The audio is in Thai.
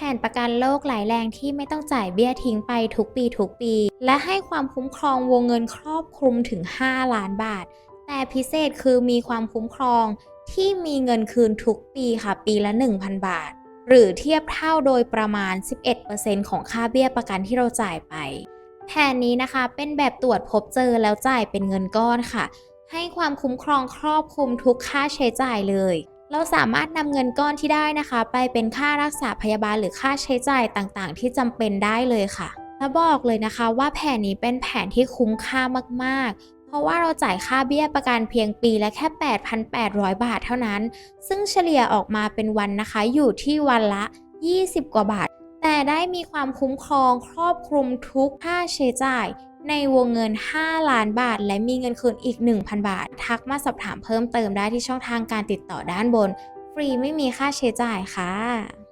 แทนประกันโรคหลายแรงที่ไม่ต้องจ่ายเบี้ยทิ้งไปทุกปีทุกปี และให้ความคุ้มครองวงเงินครอบคลุมถึง 5 ล้านบาท แต่พิเศษคือมีความคุ้มครองที่มีเงินคืนทุกปีค่ะ ปีละ 1,000 บาท หรือเทียบเท่าโดยประมาณ 11%ของค่าเบี้ยประกันที่เราจ่ายไป แผนนี้นะคะเป็นแบบตรวจพบเจอแล้วจ่ายเป็นเงินก้อนค่ะ ให้ความคุ้มครองครอบคลุมทุกค่าใช้จ่ายเลย เราสามารถนำเงินก้อนที่ได้นะคะ ไปเป็นค่ารักษาพยาบาลหรือค่าใช้จ่ายต่างๆ ที่จำเป็นได้เลยค่ะและบอกเลยนะคะว่าแผนนี้เป็นแผนที่คุ้มค่ามากๆ เพราะว่าเราจ่ายค่าเบี้ยประกันเพียงปีละแค่ 8,800 บาทเท่านั้น ซึ่งเฉลี่ยออกมาเป็นวันนะคะอยู่ที่วันละ 20 กว่าบาท แต่ได้มีความคุ้มครองครอบคลุมทุกค่าใช้จ่าย ในวงเงิน 5 ล้านบาท และมีเงินคืนอีก 1,000 บาท ทักมาสอบถามเพิ่มเติมได้ที่ช่องทางการติดต่อด้านบน ฟรีไม่มีค่าใช้จ่ายค่ะ